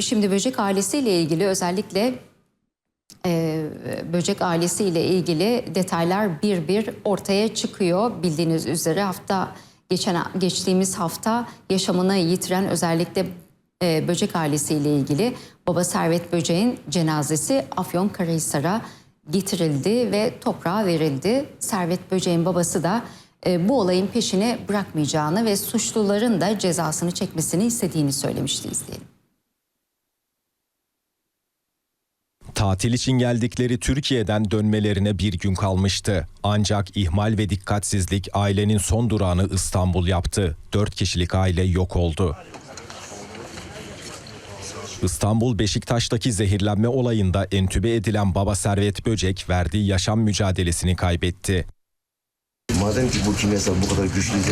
şimdi böcek ailesiyle ilgili özellikle e, böcek ailesiyle ilgili detaylar bir bir ortaya çıkıyor. Bildiğiniz üzere hafta geçen geçtiğimiz hafta yaşamını yitiren özellikle e, böcek ailesiyle ilgili baba Servet Böceğin cenazesi Afyonkarahisar'a getirildi ve toprağa verildi. Servet Böceğin babası da e, bu olayın peşini bırakmayacağını ve suçluların da cezasını çekmesini istediğini söylemişti izleyelim. Tatil için geldikleri Türkiye'den dönmelerine bir gün kalmıştı. Ancak ihmal ve dikkatsizlik ailenin son durağını İstanbul yaptı. Dört kişilik aile yok oldu. İstanbul Beşiktaş'taki zehirlenme olayında entübe edilen baba Servet Böcek verdiği yaşam mücadelesini kaybetti. Madem ki bu kimyasal bu kadar güçlüydü,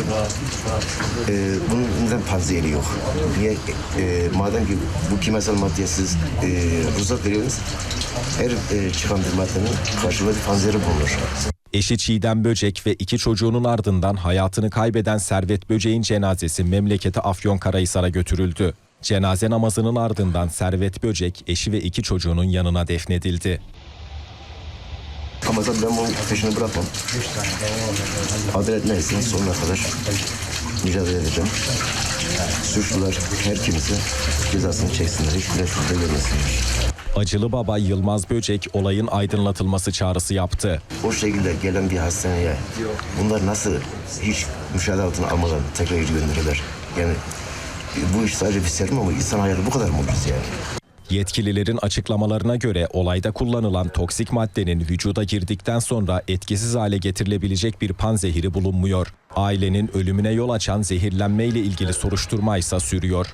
e, bunun neden panzehiri yok? Niye? E, madem ki bu kimyasal maddeye siz e, ruhsat veriyorsunuz, her e, çıkan bir maddenin karşılığı bir panzehiri bulunur. Eşi Çiğdem Böcek ve iki çocuğunun ardından hayatını kaybeden Servet Böcek'in cenazesi memleketi Afyonkarahisar'a götürüldü. Cenaze namazının ardından Servet Böcek eşi ve iki çocuğunun yanına defnedildi. Ama tabii ben bunun peşini bırakmam. Adalet neyse sonuna kadar mücadele edeceğim. Suçlular her kimse cezasını çeksinler, hiç güneşinde görmesinler. Acılı baba Yılmaz Böcek olayın aydınlatılması çağrısı yaptı. O şekilde gelen bir hastaneye bunlar nasıl hiç müşahede altına almadan tekrar geri gönderirler? Yani bu iş sadece bir serum ama insan hayatı bu kadar mı ucuz yani? Yetkililerin açıklamalarına göre olayda kullanılan toksik maddenin vücuda girdikten sonra etkisiz hale getirilebilecek bir panzehiri bulunmuyor. Ailenin ölümüne yol açan zehirlenmeyle ilgili soruşturma ise sürüyor.